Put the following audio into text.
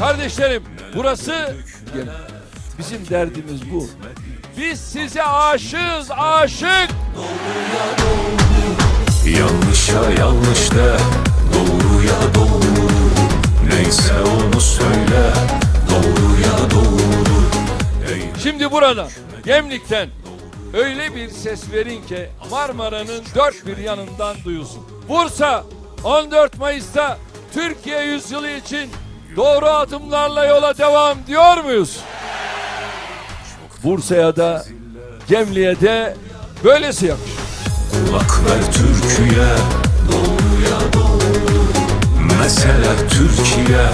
kardeşlerim burası. Bizim derdimiz bu. Biz size aşığız aşık. Yanlışa yanlış de Doğruya doğru Neyse onu söyle Doğruya doğru Şimdi burada Gemlik'ten öyle bir ses verin ki Marmara'nın dört bir yanından duyulsun. Bursa 14 Mayıs'ta Türkiye yüzyılı için doğru adımlarla yola devam diyor muyuz? Bursa'ya da Gemli'ye de böylesi yakışır. Kulak Türkiye Doğruya doğru Mesele Türkiye